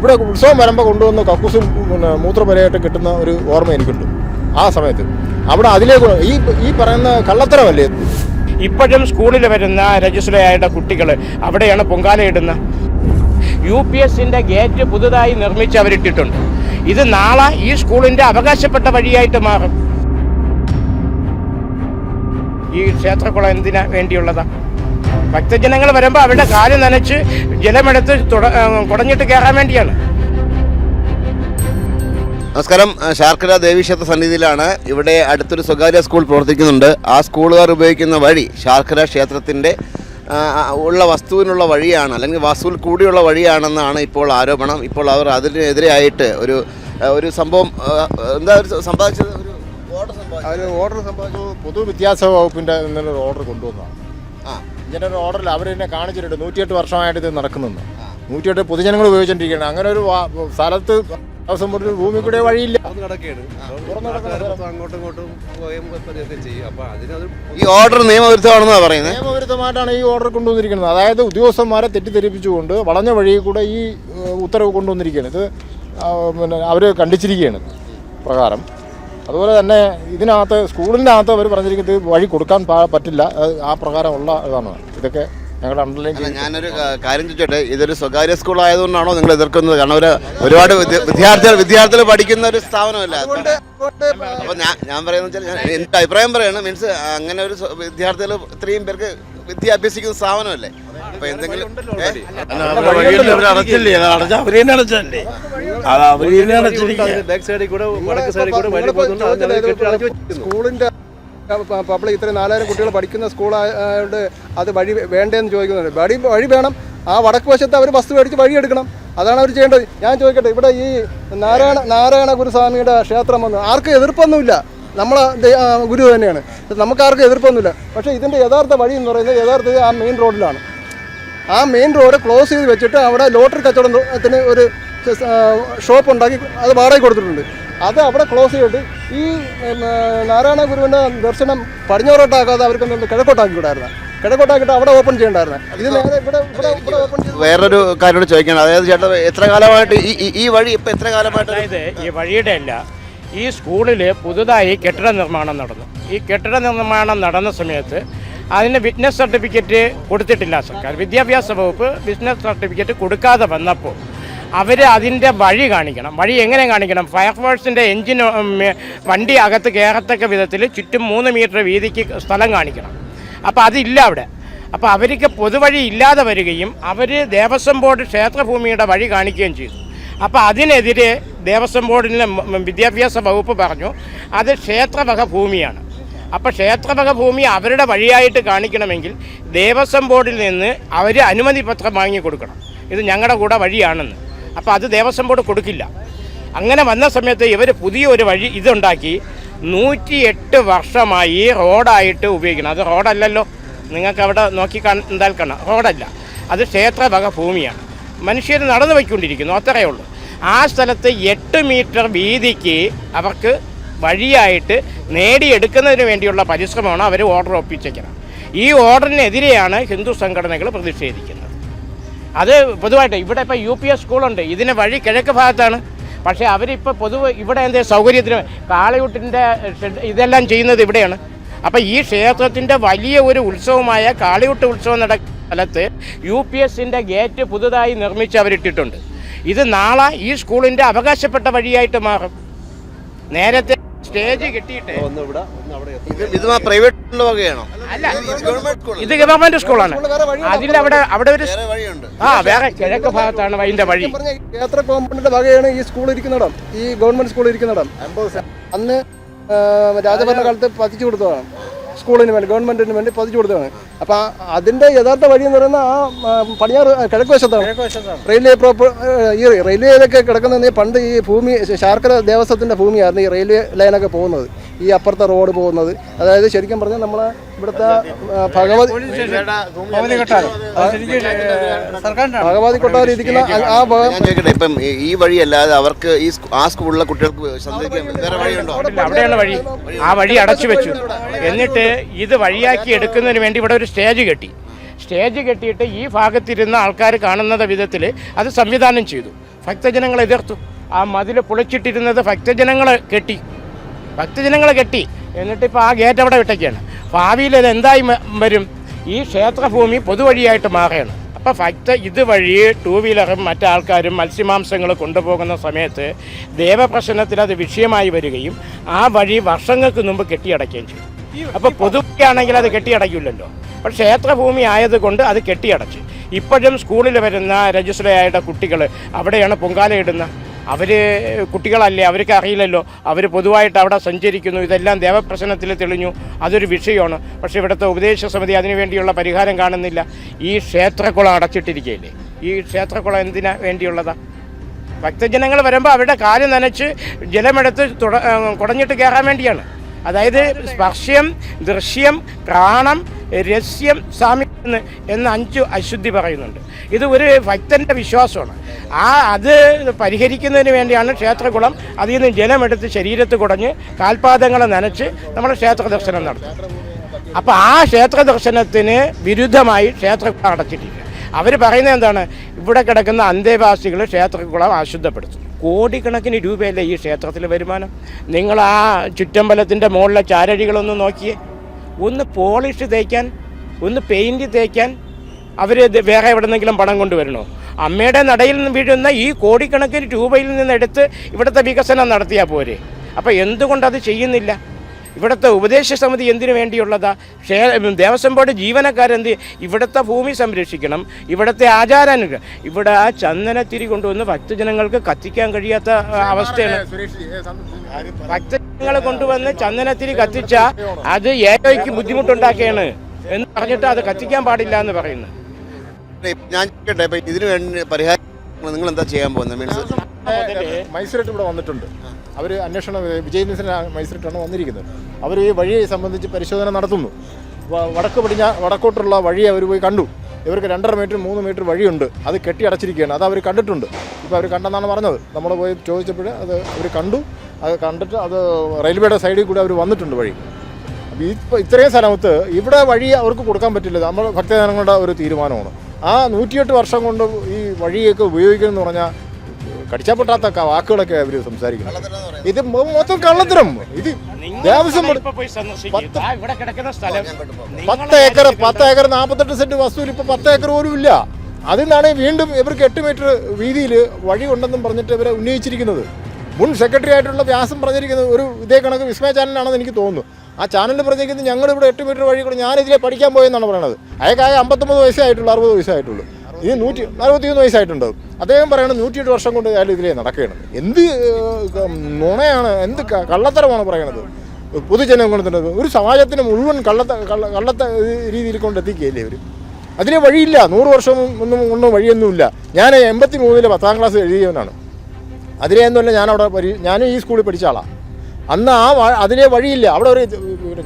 ഇവിടെ ഉത്സവം വരുമ്പോൾ കൊണ്ടുവന്ന കക്കൂസും പിന്നെ മൂത്രപ്പരയായിട്ട് കിട്ടുന്ന ഒരു ഓർമ്മ എനിക്കുണ്ട്. ആ സമയത്ത്. അവിടെ അതിലേക്ക് ഈ ഈ പറയുന്ന കള്ളത്തരമല്ലേ? ഇപ്പോഴും സ്കൂളിൽ വരുന്ന രജിസ്റ്ററായുടെ കുട്ടികൾ അവിടെയാണ് പൊങ്കാലയിടുന്ന യു പി എസിന്റെ ഗേറ്റ് പുതുതായി നിർമ്മിച്ച് അവരിട്ടിട്ടുണ്ട് ഇത് നാളെ ഈ സ്കൂളിന്റെ അവകാശപ്പെട്ട വഴിയായിട്ട് മാറും. ഈ ക്ഷേത്രക്കുളം എന്തിനാ വേണ്ടിയുള്ളതാ? ഭക്തജനങ്ങൾ വരുമ്പോൾ അവരുടെ കാൽ നനച്ച് ജലമെടുത്ത് കുടഞ്ഞിട്ട് കയറാൻ വേണ്ടിയാണ്. നമസ്കാരം. ആ, ശാർക്കര ദേവീക്ഷേത്ര സന്നിധിയിലാണ് ഇവിടെ അടുത്തൊരു സ്വകാര്യ സ്കൂൾ പ്രവർത്തിക്കുന്നുണ്ട്. ആ സ്കൂളുകാർ ഉപയോഗിക്കുന്ന വഴി ശാർക്കര ക്ഷേത്രത്തിന്റെ ഉള്ള വസ്തുവിനുള്ള വഴിയാണ് അല്ലെങ്കിൽ വസ്തുവിൽ കൂടിയുള്ള വഴിയാണെന്നാണ് ഇപ്പോൾ ആരോപണം. ഇപ്പോൾ അവർ അതിനെതിരെയായിട്ട് ഒരു ഒരു സംഭവം എന്താ ഒരു സമ്പാദിച്ചത് ഒരു സംഭവിച്ചത്? അവർ ഓർഡർ സംബന്ധിച്ചു പൊതുവിദ്യാഭ്യാസ വകുപ്പിന്റെ ഓർഡർ കൊണ്ടുവന്നതാണ്. ഇങ്ങനെ ഒരു ഓർഡറിൽ അവർ എന്നെ കാണിച്ചിട്ടുണ്ട്. നൂറ്റിയെട്ട് വർഷമായിട്ട് ഇത് നടക്കുന്നുണ്ട് നൂറ്റിയെട്ട് പൊതുജനങ്ങൾ ഉപയോഗിച്ചുകൊണ്ടിരിക്കുകയാണ് അങ്ങനെ ഒരു സ്ഥലത്ത് ദിവസം ഒരു ഭൂമി കൂടെ വഴിയില്ല. ഈ ഓർഡർ നിയമവിരുദ്ധമാണെന്നാണ് പറയുന്നത് നിയമവിരുദ്ധമായിട്ടാണ് ഈ ഓർഡർ കൊണ്ടുവന്നിരിക്കുന്നത്. അതായത് ഉദ്യോഗസ്ഥന്മാരെ തെറ്റിദ്ധരിപ്പിച്ചുകൊണ്ട് വളഞ്ഞ വഴിയിൽ കൂടെ ഈ ഉത്തരവ് കൊണ്ടുവന്നിരിക്കുകയാണ്. ഇത് പിന്നെ അവർ കണ്ടിച്ചിരിക്കുകയാണ്. പ്രകാരം. അതുപോലെ തന്നെ ഇതിനകത്ത് സ്കൂളിന്റെ അകത്ത് അവർ പറഞ്ഞിരിക്കുന്നത് വഴി കൊടുക്കാൻ പറ്റില്ല. ആ പ്രകാരമുള്ള ഇതാണ്. ഇതൊക്കെ ഞങ്ങളുടെ അണ്ടർലൈൻ ഞാനൊരു കാര്യം ചോദിച്ചോട്ടെ? ഇതൊരു സ്വകാര്യ സ്കൂൾ ആയതുകൊണ്ടാണോ നിങ്ങൾ എതിർക്കുന്നത്? കാരണം ഒരു ഒരുപാട് വിദ്യാർത്ഥികൾ വിദ്യാർത്ഥികൾ പഠിക്കുന്ന ഒരു സ്ഥാപനമല്ല അപ്പൊ ഞാൻ ഞാൻ പറയുന്നത് വെച്ചാൽ അഭിപ്രായം പറയാണ് മീൻസ് അങ്ങനെ ഒരു വിദ്യാർത്ഥികൾ ഇത്രയും പേർക്ക് വിദ്യ അഭ്യസിക്കുന്ന സ്ഥാപനമല്ലേ? അപ്പൊ എന്തെങ്കിലും? അടച്ചില്ലേ? അടച്ച അവർ തന്നെ അടച്ചല്ലേ അത് അവർ തന്നെ സ്കൂളിന്റെ പബ്ലിക് ഇത്ര നാലായിരം കുട്ടികൾ പഠിക്കുന്ന സ്കൂളായതുകൊണ്ട് അത് വഴി വേണ്ടേന്ന് ചോദിക്കുന്നുണ്ട്. വഴി വഴി വേണം. ആ വടക്ക് വശത്ത് അവർ ബസ് മേടിച്ച് വഴി എടുക്കണം. അതാണ് അവർ ചെയ്യേണ്ടത്. ഞാൻ ചോദിക്കട്ടെ ഇവിടെ ഈ നാരായണ നാരായണ ഗുരുസ്വാമിയുടെ ക്ഷേത്രം വന്നു ആർക്കും എതിർപ്പൊന്നുമില്ല. നമ്മളെ ഗുരു തന്നെയാണ്. നമുക്ക് ആർക്കും എതിർപ്പൊന്നുമില്ല. പക്ഷേ ഇതിന്റെ യഥാർത്ഥ വഴി എന്ന് പറയുന്നത് യഥാർത്ഥത്തിൽ ആ മെയിൻ റോഡിലാണ് ആ മെയിൻ റോഡ് ക്ലോസ് ചെയ്ത് വെച്ചിട്ട് അവിടെ ലോട്ടറി കച്ചവടത്തിന് ഒരു ഷോപ്പ് ഉണ്ടാക്കി അത് വാടകയ്ക്ക് കൊടുത്തിട്ടുണ്ട്. അത് അവിടെ ക്ലോസ് ചെയ്തിട്ട് ഈ നാരായണ ഗുരുവിന്റെ ദർശനം പടിഞ്ഞാറോട്ടാക്കാതെ അവർക്ക് കിഴക്കോട്ടാക്കി വിടായിരുന്നു? കിഴക്കോട്ടാക്കിയിട്ട് അവിടെ ഓപ്പൺ ചെയ്യണ്ടായിരുന്നു? ഇത് നേരെ ഇവിടെ ഇവിടെ ഇവിടെ ഓപ്പൺ ചെയ്ത് വേറൊരു കാര്യം ചോദിക്കണം അതായത് ചേട്ടാ എത്ര കാലമായിട്ട് ഈ ഈ- ഈ വഴി ഇപ്പൊ എത്ര കാലമായിട്ട് അതായത് ഈ വഴിയുടെ അല്ല ഈ സ്കൂളിൽ പുതുതായി കെട്ടിട നിർമ്മാണം നടന്നു. ഈ കെട്ടിട നിർമ്മാണം നടന്ന സമയത്ത് അതിന് വിറ്റ്നസ് സർട്ടിഫിക്കറ്റ് കൊടുത്തിട്ടില്ല സർക്കാർ. വിദ്യാഭ്യാസ വകുപ്പ് ബിസിനസ് സർട്ടിഫിക്കറ്റ് കൊടുക്കാതെ വന്നപ്പോൾ അവർ അതിന്റെ വഴി കാണിക്കണം. വഴി എങ്ങനെ കാണിക്കണം? ഫയർഫോഴ്സിന്റെ എഞ്ചിൻ വണ്ടി അകത്ത് കയറത്തക്ക വിധത്തിൽ ചുറ്റും മൂന്ന് മീറ്റർ വീതിക്ക് സ്ഥലം കാണിക്കണം. അപ്പോൾ അതില്ല അവിടെ. അപ്പോൾ അവർക്ക് പൊതുവഴി ഇല്ലാതെ വരികയും അവർ ദേവസ്വം ബോർഡ് ക്ഷേത്രഭൂമിയുടെ വഴി കാണിക്കുകയും ചെയ്തു. അപ്പോൾ അതിനെതിരെ ദേവസ്വം മ- വിദ്യാഭ്യാസ വകുപ്പ് പറഞ്ഞു അത് ക്ഷേത്രവക ഭൂമിയാണ്. അപ്പോൾ ക്ഷേത്രവക ഭൂമി അവരുടെ വഴിയായിട്ട് കാണിക്കണമെങ്കിൽ ദേവസ്വം ബോർഡിൽ നിന്ന് അവർ അനുമതി പത്രം വാങ്ങി കൊടുക്കണം. ഇത് ഞങ്ങളുടെ കൂടെ വഴിയാണെന്ന്. അപ്പോൾ അത് ദേവസ്വം ബോർഡ് കൊടുക്കില്ല. അങ്ങനെ വന്ന സമയത്ത് ഇവർ പുതിയൊരു വഴി ഇതുണ്ടാക്കി നൂറ്റിയെട്ട് വർഷമായി റോഡായിട്ട് ഉപയോഗിക്കണം. അത് റോഡല്ലല്ലോ. നിങ്ങൾക്ക് അവിടെ നോക്കി കണ്ടാൽ കാണാം റോഡല്ല. അത് ക്ഷേത്രവക ഭൂമിയാണ് മനുഷ്യർ നടന്നു പോയിക്കൊണ്ടിരിക്കുന്നു അത്രയേ ഉള്ളൂ. ആ സ്ഥലത്ത് എട്ട് മീറ്റർ വീതിക്ക് അവർക്ക് വഴിയായിട്ട് നേടിയെടുക്കുന്നതിന് വേണ്ടിയുള്ള പരിശ്രമമാണ് അവർ ഓർഡർ ഒപ്പിച്ചേക്കുന്നത്. ഈ ഓർഡറിനെതിരെയാണ് ഹിന്ദു സംഘടനകൾ പ്രതിഷേധിക്കുന്നത്. അത് പൊതുവായിട്ട് ഇവിടെ ഇപ്പോൾ യു പി എസ് സ്കൂളുണ്ട്. ഇതിന് വഴി കിഴക്ക് ഭാഗത്താണ്. പക്ഷേ അവരിപ്പോൾ പൊതുവെ ഇവിടെ എന്താ സൗകര്യത്തിന് കാളിയൂട്ടിന്റെ ഇതെല്ലാം ചെയ്യുന്നത് ഇവിടെയാണ്. അപ്പോൾ ഈ ക്ഷേത്രത്തിന്റെ വലിയ ഒരു ഉത്സവമായ കാളിയൂട്ട് ഉത്സവം നടക്കുന്ന സ്ഥലത്ത് യു പി എസിന്റെ ഗേറ്റ് പുതുതായി നിർമ്മിച്ച് അവരിട്ടിട്ടുണ്ട്. ഇത് നാളെ ഈ സ്കൂളിന്റെ അവകാശപ്പെട്ട വഴിയായിട്ട് മാറും. നേരത്തെ സ്റ്റേജ് കിട്ടിയിട്ട്. ഒന്ന് ഇവിടെ ഒന്ന് അവിടെ എത്തും. ഇത് പ്രൈവറ്റ് വകയാണോ? അല്ല. ഗവൺമെന്റ് സ്കൂൾ ഇത് ഗവൺമെന്റ് സ്കൂളാണ്. അതിന്റെ അവിടെ അവിടെ ഒരു വേറെ വഴിയുണ്ട്. ആ വേറെ കിഴക്ക് ഭാഗത്താണ് അതിന്റെ വഴി. പറഞ്ഞ ക്ഷേത്ര കോമ്പൗണ്ടിന്റെ വകയാണ് ഈ സ്കൂൾ ഇരിക്കുന്നിടം. ഈ ഗവൺമെന്റ് സ്കൂൾ ഇരിക്കുന്നിടം. അന്ന് രാജഭരണകാലത്ത് പതിച്ചു കൊടുത്തതാണ്. സ്കൂളിന് വേണ്ടി ഗവൺമെന്റിന് വേണ്ടി പതിച്ചു കൊടുത്തതാണ്. അപ്പൊ ആ- അതിന്റെ യഥാർത്ഥ വഴി എന്ന് പറയുന്ന ആ ആ, പടിഞ്ഞാറ് കിഴക്ക് വശത്താണ്. റെയിൽവേ പ്രോപ്പർ ഈ റെയിൽവേയിലൊക്കെ കിടക്കുന്ന പണ്ട് ഈ ഭൂമി ശാർക്കര ദേവസ്വത്തിന്റെ ഭൂമിയായിരുന്നു ഈ റെയിൽവേ ലൈനൊക്കെ പോകുന്നത്. ഈ അപ്പുറത്തെ റോഡ് പോകുന്നത്. അതായത് ശരിക്കും പറഞ്ഞാൽ നമ്മളെ ഇവിടുത്തെ ഭഗവതി ഭഗവതി കൊട്ടാരം ഇരിക്കുന്ന ആ- ഇപ്പം ഈ- വഴി വഴിയല്ലാതെ അവർക്ക് ഈ ആ സ്കൂളിലെ കുട്ടികൾക്ക് അവിടെയുള്ള വഴി. ആ വഴി അടച്ചു വെച്ചു. എന്നിട്ട് ഇത് വഴിയാക്കി എടുക്കുന്നതിന് വേണ്ടി ഇവിടെ ഒരു സ്റ്റേജ് കെട്ടി. സ്റ്റേജ് കെട്ടിയിട്ട് ഈ ഭാഗത്തിരുന്ന ആൾക്കാർ കാണുന്ന വിധത്തിൽ അത് സംവിധാനം ചെയ്തു. ഭക്തജനങ്ങൾ എതിർത്തു. ആ മതിൽ പൊളിച്ചിട്ടിരുന്നത് ഭക്തജനങ്ങൾ കെട്ടി. ഭക്തജനങ്ങൾ കെട്ടി. എന്നിട്ട് ഇപ്പോൾ ആ ഗേറ്റ് അവിടെ വിട്ടൊക്കെയാണ് ഭാവിയിൽ ഇത് എന്തായി വരും? ഈ ക്ഷേത്രഭൂമി പൊതുവഴിയായിട്ട് മാറുകയാണ്. അപ്പോൾ ഭക്ത ഇതുവഴി ടൂ വീലറും മറ്റാൾക്കാരും മത്സ്യമാംസങ്ങൾ കൊണ്ടുപോകുന്ന സമയത്ത് ദേവപ്രശ്നത്തിൽ അത് വിഷയമായി വരികയും ആ വഴി വർഷങ്ങൾക്ക് മുമ്പ് കെട്ടിയടയ്ക്കുകയും ചെയ്യും അപ്പോൾ പൊതുവെയാണെങ്കിൽ അത് കെട്ടിയടയ്ക്കില്ലല്ലോ അപ്പോൾ ക്ഷേത്രഭൂമി ആയതുകൊണ്ട് അത് കെട്ടിയടച്ച്. ഇപ്പോഴും സ്കൂളിൽ വരുന്ന രജിസ്റ്റർ ആയിട്ട് കുട്ടികൾ അവിടെയാണ് പൊങ്കാലയിടുന്നത് അവർ കുട്ടികളല്ലേ അവർക്ക് അറിയില്ലല്ലോ. അവർ പൊതുവായിട്ട് അവിടെ സഞ്ചരിക്കുന്നു. ഇതെല്ലാം ദേവപ്രശ്നത്തിൽ തെളിഞ്ഞു. അതൊരു വിഷയമാണ്. പക്ഷേ ഇവിടുത്തെ ഉപദേശ സമിതി അതിനുവേണ്ടിയുള്ള പരിഹാരം കാണുന്നില്ല. ഈ ക്ഷേത്രക്കുളം അടച്ചിട്ടിരിക്കുകയില്ലേ? ഈ ക്ഷേത്രക്കുളം എന്തിനാ വേണ്ടിയുള്ളതാ? ഭക്തജനങ്ങൾ വരുമ്പോൾ അവരുടെ കാൽ നനച്ച് ജലമെടുത്ത് കുടഞ്ഞിട്ട് കയറാൻ വേണ്ടിയാണ്. അതായത് സ്പർശ്യം ദൃശ്യം പ്രാണം രസ്യം സാമി എന്ന് അഞ്ച് അശുദ്ധി പറയുന്നുണ്ട്. ഇത് ഒരു ഭക്തന്റെ വിശ്വാസമാണ്. ആ അത് പരിഹരിക്കുന്നതിന് വേണ്ടിയാണ് ക്ഷേത്രകുളം അതിൽ നിന്ന് ജലമെടുത്ത് ശരീരത്ത് കുടഞ്ഞ് കാൽപാദങ്ങളെ നനച്ച് നമ്മൾ ക്ഷേത്ര ദർശനം നടത്തും അപ്പോൾ ആ ക്ഷേത്ര ദർശനത്തിന് വിരുദ്ധമായി ക്ഷേത്രകുളം അടച്ചിട്ടില്ല. അവർ പറയുന്നത് എന്താണ്? ഇവിടെ കിടക്കുന്ന അന്തേവാസികൾ ക്ഷേത്രകുളം അശുദ്ധപ്പെടുത്തും കോടിക്കണക്കിന് രൂപയല്ലേ ഈ ക്ഷേത്രത്തിൽ വരുമാനം? നിങ്ങൾ ആ ചുറ്റമ്പലത്തിന്റെ മുകളിലെ ചാരഴികളൊന്ന് നോക്കിയേ. ഒന്ന് പോളിഷ് തേക്കാൻ ഒന്ന് പെയിന്റ് തേക്കാൻ അവർ വേറെ എവിടെന്നെങ്കിലും പണം കൊണ്ടുവരണോ? അമ്മയുടെ നടയിൽ നിന്ന് വീഴുന്ന ഈ കോടിക്കണക്കിന് രൂപയിൽ നിന്നെടുത്ത് ഇവിടുത്തെ വികസനം നടത്തിയാൽ പോരെ. അപ്പോൾ എന്തുകൊണ്ടത് ചെയ്യുന്നില്ല? ഇവിടുത്തെ ഉപദേശ സമിതി എന്തിനു വേണ്ടിയുള്ളതാ? ക്ഷേ ദേവസ്വം ബോർഡ് ജീവനക്കാരെന്ത് ഇവിടുത്തെ ഭൂമി സംരക്ഷിക്കണം ഇവിടുത്തെ ആചാരങ്ങൾ ഇവിടെ ആ ചന്ദനത്തിരി കൊണ്ടുവന്ന് ഭക്തജനങ്ങൾക്ക് കത്തിക്കാൻ കഴിയാത്ത അവസ്ഥയാണ്. ഭക്തജനങ്ങൾ കൊണ്ടുവന്ന് ചന്ദനത്തിരി കത്തിച്ച അത് ഏകോയ്ക്ക് ബുദ്ധിമുട്ടുണ്ടാക്കുകയാണ് എന്ന് പറഞ്ഞിട്ട് അത് കത്തിക്കാൻ പാടില്ല എന്ന് പറയുന്നു. ഞാൻ ഇതിനു വേണ്ടി പരിഹാരം നിങ്ങൾ എന്താ ചെയ്യാൻ പോകുന്നത്? മീൻസ് മൈസൂരറ്റ് ഇവിടെ വന്നിട്ടുണ്ട്. അവർ അന്വേഷണം വിജയ് മിശ്ര മൈസൂരറ്റാണ് വന്നിരിക്കുന്നത്. അവർ ഈ വഴിയെ സംബന്ധിച്ച് പരിശോധന നടത്തുന്നു. വടക്ക് പടിഞ്ഞ വടക്കോട്ടുള്ള വഴി അവർ പോയി കണ്ടു. ഇവർക്ക് രണ്ടര മീറ്റർ മൂന്ന് മീറ്റർ വഴിയുണ്ട്. അത് കെട്ടി അടച്ചിരിക്കുകയാണ് അത് അവർ കണ്ടിട്ടുണ്ട്. ഇപ്പോൾ അവർ കണ്ടെന്നാണ് പറഞ്ഞത്. നമ്മൾ പോയി ചോദിച്ചപ്പോൾ അത് അവർ കണ്ടു. അത് കണ്ടിട്ട് അത് റെയിൽവേയുടെ സൈഡിൽ കൂടി അവർ വന്നിട്ടുണ്ട് വഴി. അപ്പോൾ ഇപ്പോൾ ഇത്രയും സ്ഥലത്ത് ഇവിടെ വഴി അവർക്ക് കൊടുക്കാൻ പറ്റില്ല. നമ്മൾ ഭക്തജനങ്ങളുടെ ഒരു തീരുമാനമാണ്. ആ നൂറ്റിയെട്ട് വർഷം കൊണ്ട് ഈ വഴിയൊക്കെ ഉപയോഗിക്കുന്നതെന്ന് പറഞ്ഞാൽ കടിച്ചപ്പെട്ടാത്ത ക- വാക്കുകളൊക്കെ അവർ സംസാരിക്കുന്നത് ഇത് മൊത്തം കള്ളത്തരം. ഇത് ദേവസ്വം ഇപ്പൊ പോയി സന്ദർശിക്കുക ഇവിടെ കിടക്കുന്ന സ്ഥലം. പത്ത് ഏക്കർ പത്ത് ഏക്കർ നാൽപ്പത്തെട്ട് സെന്റ് വസ്തുവിൽ ഇപ്പൊ പത്ത് ഏക്കർ പോലും ഇല്ല. അതിൽ നിന്നാണ് വീണ്ടും ഇവർക്ക് എട്ട് മീറ്റർ വീതിയിൽ വഴി ഉണ്ടെന്നും പറഞ്ഞിട്ട് ഇവരെ ഉന്നയിച്ചിരിക്കുന്നത്. മുൻ സെക്രട്ടറി ആയിട്ടുള്ള വ്യാസം പറഞ്ഞിരിക്കുന്നത് ഒരു ഇതേ കണക്ക് വിസ്മയ ചാനലാണെന്ന് എനിക്ക് തോന്നുന്നു. ആ ചാനലിൽ പറഞ്ഞിരിക്കുന്നത് ഞങ്ങളിവിടെ എട്ട് മീറ്റർ വഴി കൂടെ ഞാൻ ഇതിലെ പഠിക്കാൻ പോയെന്നാണ് പറയുന്നത് അയാൾക്കായ അമ്പത്തൊമ്പത് വയസ്സേ ആയിട്ടുള്ളൂ അറുപത് വയസ്സായിട്ടുള്ളൂ ഇത് നൂറ്റി അറുപത്തിയൊന്ന് വയസ്സായിട്ടുണ്ട് അദ്ദേഹം പറയണത് നൂറ്റിയെട്ട് വർഷം കൊണ്ട് അയാൾ ഇതിലേ നടക്കുകയാണ്. എന്ത് നുണയാണ് എന്ത് കള്ളത്തരമാണ് പറയണത്? പൊതുജനം കൊണ്ടുതന്നത് ഒരു സമാജത്തിന് മുഴുവൻ കള്ളത്ത കള്ള കള്ളത്ത രീതിയിൽ കൊണ്ടെത്തിക്കുകയല്ലേ ഇവർ അതിന് വഴിയില്ല. നൂറ് വർഷം ഒന്നും ഒന്നും വഴിയൊന്നുമില്ല. ഞാൻ എൺപത്തി മൂന്നിൽ പത്താം ക്ലാസ് എഴുതിയവനാണ്. അതിലേ എന്നല്ല ഞാനവിടെ പരി ഞാനും ഈ സ്കൂളിൽ പഠിച്ച ആളാണ് അന്ന് ആ അതിലേ വഴിയില്ല. അവിടെ ഒരു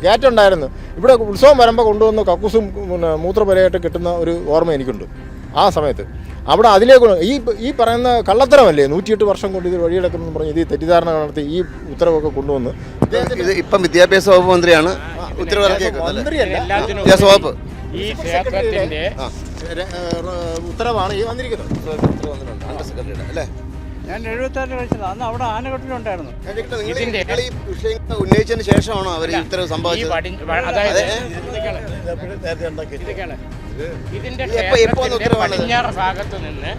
ഗേറ്റ് ഉണ്ടായിരുന്നു ഇവിടെ ഉത്സവം വരുമ്പോൾ കൊണ്ടുവന്ന് കക്കൂസും പിന്നെ മൂത്രപരയായിട്ട് കിട്ടുന്ന ഒരു ഓർമ്മ എനിക്കുണ്ട്. ആ സമയത്ത്. അവിടെ അതിലേക്ക് ഈ ഈ പറയുന്ന കള്ളത്തരമല്ലേ നൂറ്റിയെട്ട് വർഷം കൊണ്ട് ഇത് വഴിയെടുക്കുന്നു പറഞ്ഞ് ഇത് തെറ്റിദ്ധാരണ നടത്തി ഈ ഉത്തരവൊക്കെ കൊണ്ടുവന്ന് ഇത് ഇപ്പം വിദ്യാഭ്യാസ വകുപ്പ് മന്ത്രിയാണ്? വിദ്യാഭ്യാസ വകുപ്പ്. ഈ ക്ഷേത്രത്തിന്റെ ഉത്തരവാണ് ഈ വന്നിരിക്കുന്നത്. അണ്ടർ സെക്രട്ടറിയുടെ അല്ലേ ഞാൻ എഴുപത്താറിൽ കഴിച്ചത് അന്ന് അവിടെ ആനകെട്ടിലുണ്ടായിരുന്നു. ഇതിന്റെ- ഉന്നയിച്ചതിന് ശേഷമാണോ അവർ ഇത്തരം ഉത്തരവ് സംഭവിച്ചത് അതായത്. ഇതിന്റെ ക്ഷേത്രത്തിന്റെ പടിഞ്ഞാറ് ഭാഗത്ത് നിന്ന്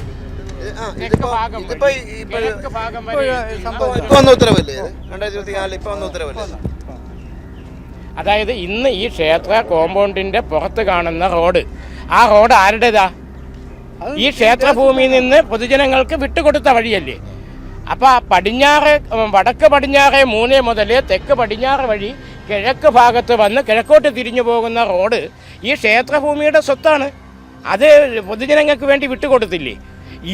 അതായത് ഇന്ന് ഈ ക്ഷേത്ര കോമ്പൗണ്ടിന്റെ പുറത്ത് കാണുന്ന റോഡ്. ആ റോഡ് ആരുടേതാ? ഈ ക്ഷേത്രഭൂമിയിൽ നിന്ന് പൊതുജനങ്ങൾക്ക് വിട്ടുകൊടുത്ത വഴിയല്ലേ. അപ്പൊ ആ പടിഞ്ഞാറ് വടക്ക് പടിഞ്ഞാറ് മൂന്ന് മുതൽ തെക്ക് പടിഞ്ഞാറ് വഴി കിഴക്ക് ഭാഗത്ത് വന്ന് കിഴക്കോട്ട് തിരിഞ്ഞു പോകുന്ന റോഡ് ഈ ക്ഷേത്രഭൂമിയുടെ സ്വത്താണ്. അത് പൊതുജനങ്ങൾക്ക് വേണ്ടി വിട്ടുകൊടുത്തില്ലേ?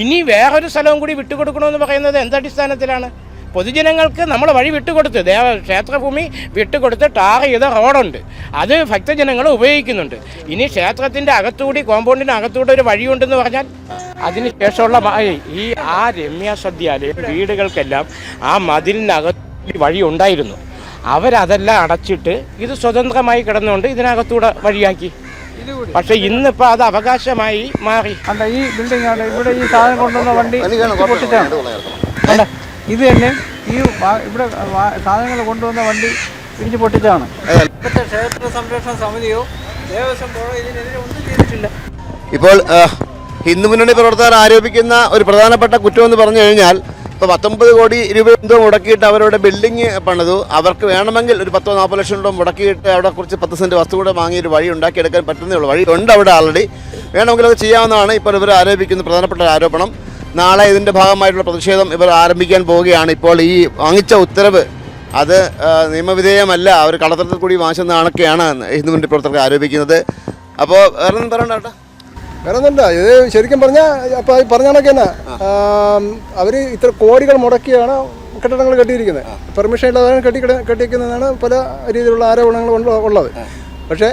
ഇനി വേറൊരു സ്ഥലവും കൂടി വിട്ടുകൊടുക്കണമെന്ന് പറയുന്നത് എന്തടിസ്ഥാനത്തിലാണ് പൊതുജനങ്ങൾക്ക് നമ്മൾ വഴി വിട്ടുകൊടുത്ത് ദേവ ക്ഷേത്രഭൂമി വിട്ടുകൊടുത്ത് ടാർ ചെയ്ത റോഡുണ്ട്. അത് ഭക്തജനങ്ങൾ ഉപയോഗിക്കുന്നുണ്ട്. ഇനി ക്ഷേത്രത്തിന്റെ അകത്തുകൂടി കോമ്പൗണ്ടിന്റെ അകത്തുകൂടി ഒരു വഴിയുണ്ടെന്ന് പറഞ്ഞാൽ അതിന് ശേഷമുള്ള ഈ ആ രമ്യ സദ്യാലയം വീടുകൾക്കെല്ലാം ആ മതിലിനകത്ത് വഴി ഉണ്ടായിരുന്നു. അവരതെല്ലാം അടച്ചിട്ട് ഇത് സ്വതന്ത്രമായി കിടന്നുകൊണ്ട് ഇതിനകത്തൂടെ വഴിയാക്കി. പക്ഷെ ഇന്നിപ്പോ അത് അവകാശമായി മാറി. കണ്ട ഈ ബിൽഡിംഗ് ആണ് ഇവിടെ ഈ സാധനം കൊണ്ടുവന്ന വണ്ടി പൊട്ടിച്ചാണ് കണ്ട ഇത് തന്നെ ഈ ഇവിടെ സാധനങ്ങൾ കൊണ്ടുവന്ന വണ്ടി ഇടിച്ച് പൊട്ടിച്ചാണ് ഇപ്പോഴത്തെ ക്ഷേത്ര സംരക്ഷണ സമിതിയോ ദേവസ്വം ബോർഡോ ഇതിനെതിരെ ഒന്നും ചെയ്തിട്ടില്ല. ഇപ്പോൾ ഹിന്ദു മുന്നണി പ്രവർത്തകർ ആരോപിക്കുന്ന ഒരു പ്രധാനപ്പെട്ട കുറ്റം എന്ന് പറഞ്ഞു കഴിഞ്ഞാൽ ഇപ്പോൾ പത്തൊമ്പത് കോടി രൂപ എന്തോ മുടക്കിയിട്ട് അവരുടെ ബിൽഡിംഗ് പണിതു. അവർക്ക് വേണമെങ്കിൽ ഒരു പത്തോ നാൽപ്പത് ലക്ഷം രൂപ മുടക്കിയിട്ട് അവിടെ കുറച്ച് പത്ത് സെന്റ് വസ്തു കൂടെ വാങ്ങി ഒരു വഴി ഉണ്ടാക്കിയെടുക്കാൻ പറ്റുന്നേ ഉള്ളൂ. വഴി ഉണ്ട് അവിടെ ആൾറെഡി വേണമെങ്കിൽ അത് ചെയ്യാവുന്നതാണ്. ഇപ്പോൾ ഇവർ ആരോപിക്കുന്ന. പ്രധാനപ്പെട്ട ആരോപണം. നാളെ ഇതിന്റെ ഭാഗമായിട്ടുള്ള പ്രതിഷേധം ഇവർ ആരംഭിക്കാൻ പോവുകയാണ്. ഇപ്പോൾ ഈ വാങ്ങിച്ച ഉത്തരവ് അത് നിയമവിധേയമല്ല. അവർ കളത്തരത്തിൽ കൂടി വാങ്ങിച്ചെന്നാണൊക്കെയാണ് ഹിന്ദു മുന്നണി പ്രവർത്തകർ ആരോപിക്കുന്നത്. അപ്പോൾ വേറെ ഒന്നും പറയണ്ട വേറെ ഒന്നുമില്ല ഇത് ശരിക്കും പറഞ്ഞാൽ അപ്പോൾ പറഞ്ഞാണൊക്കെ പറഞ്ഞ കണക്ക് തന്നെ. അവർ ഇത്ര കോടികൾ മുടക്കിയാണ് കെട്ടിടങ്ങൾ കെട്ടിയിരിക്കുന്നത്. പെർമിഷൻ ഇല്ലാതെ കെട്ടി കെട്ടിയിരിക്കുന്നതാണ് പല രീതിയിലുള്ള ആരോപണങ്ങൾ ഉള്ള- ഉള്ളത്. പക്ഷേ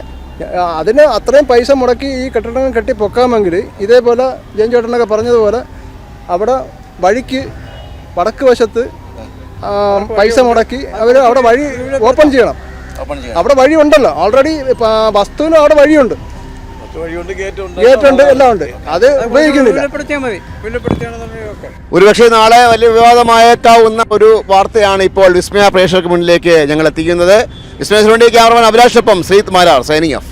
അതിന് അത്രയും പൈസ മുടക്കി ഈ കെട്ടിടങ്ങൾ കെട്ടി പൊക്കാമെങ്കിൽ ഇതേപോലെ ജയൻ ചേട്ടനൊക്കെ പറഞ്ഞതുപോലെ അവിടെ വഴിക്ക് വടക്ക് വശത്ത് പൈസ മുടക്കി അവർ അവിടെ വഴി ഓപ്പൺ ചെയ്യണം. അവിടെ വഴി ഉണ്ടല്ലോ ഓൾറെഡി വസ്തുവിനും അവിടെ വഴിയുണ്ട്. ഗേറ്റുണ്ട് എല്ലാം ഉണ്ട്. അത് ഉപയോഗിക്കുന്നില്ല. ഒരുപക്ഷെ നാളെ വലിയ വിവാദമായേക്കാവുന്ന ഒരു വാർത്തയാണ് ഇപ്പോൾ വിസ്മയ പ്രേക്ഷകർക്ക് മുന്നിലേക്ക് ഞങ്ങൾ എത്തിക്കുന്നത്. വിസ്മയ വേണ്ടി ക്യാമറമാൻ അഭിലാഷപ്പം ശ്രീത് മാരാർ സൈനിങ് ഓഫ്.